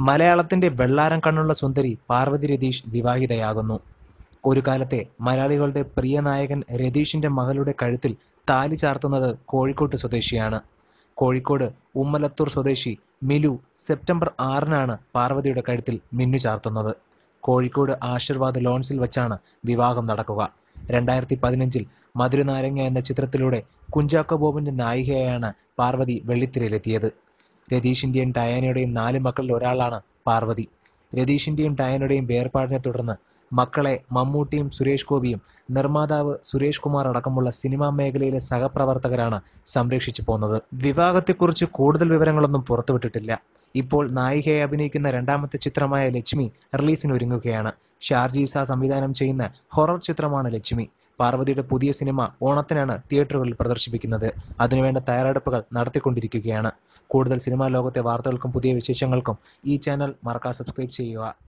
മലയാളത്തിന്റെ വെള്ളാരം കണ്ണുള്ള സുന്ദരി പാർവതി രതീഷ് വിവാഹിതയാകുന്നു. ഒരു കാലത്തെ മലയാളികളുടെ പ്രിയ നായകൻ രതീഷിന്റെ മകളുടെ കഴുത്തിൽ താലി ചാർത്തുന്നത് കോഴിക്കോട്ട് സ്വദേശിയാണ്. കോഴിക്കോട് ഉമ്മലത്തൂർ സ്വദേശി മിലു സെപ്റ്റംബർ ആറിനാണ് പാർവതിയുടെ കഴുത്തിൽ മിന്നു ചാർത്തുന്നത്. കോഴിക്കോട് ആശീർവാദ് ലോൺസിൽ വെച്ചാണ് വിവാഹം നടക്കുക. രണ്ടായിരത്തി പതിനഞ്ചിൽ മധുരനാരങ്ങ എന്ന ചിത്രത്തിലൂടെ കുഞ്ചാക്കോ ബോബന്റെ നായികയായാണ് പാർവതി വെള്ളിത്തിരയിലെത്തിയത്. രതീഷിന്റെയും ഡയാനയുടെയും നാല് മക്കളിൽ ഒരാളാണ് പാർവതി. രതീഷിന്റെയും ഡയാനയുടെയും വേർപാടിനെ തുടർന്ന് മക്കളെ മമ്മൂട്ടിയും സുരേഷ് ഗോപിയും നിർമ്മാതാവ് സുരേഷ് കുമാർ അടക്കമുള്ള സിനിമാ മേഖലയിലെ സഹപ്രവർത്തകരാണ് സംരക്ഷിച്ചു പോകുന്നത് വിവാഹത്തെക്കുറിച്ച് കൂടുതൽ വിവരങ്ങളൊന്നും പുറത്തുവിട്ടിട്ടില്ല. ഇപ്പോൾ നായികയെ അഭിനയിക്കുന്ന രണ്ടാമത്തെ ചിത്രമായ ലക്ഷ്മി റിലീസിന് ഒരുങ്ങുകയാണ് ഷാർജീസ സംവിധാനം ചെയ്യുന്ന ഹൊറർ ചിത്രമാണ് ലക്ഷ്മി. പാർവതിയുടെ പുതിയ സിനിമ ഓണത്തിനാണ് തിയേറ്ററുകളിൽ പ്രദർശിപ്പിക്കുന്നത്. അതിനുവേണ്ട തയ്യാറെടുപ്പുകൾ നടത്തിക്കൊണ്ടിരിക്കുകയാണ്. കൂടുതൽ സിനിമാ ലോകത്തെ വാർത്തകൾക്കും പുതിയ വിശേഷങ്ങൾക്കും ഈ ചാനൽ മറക്കാതെ സബ്സ്ക്രൈബ് ചെയ്യുക.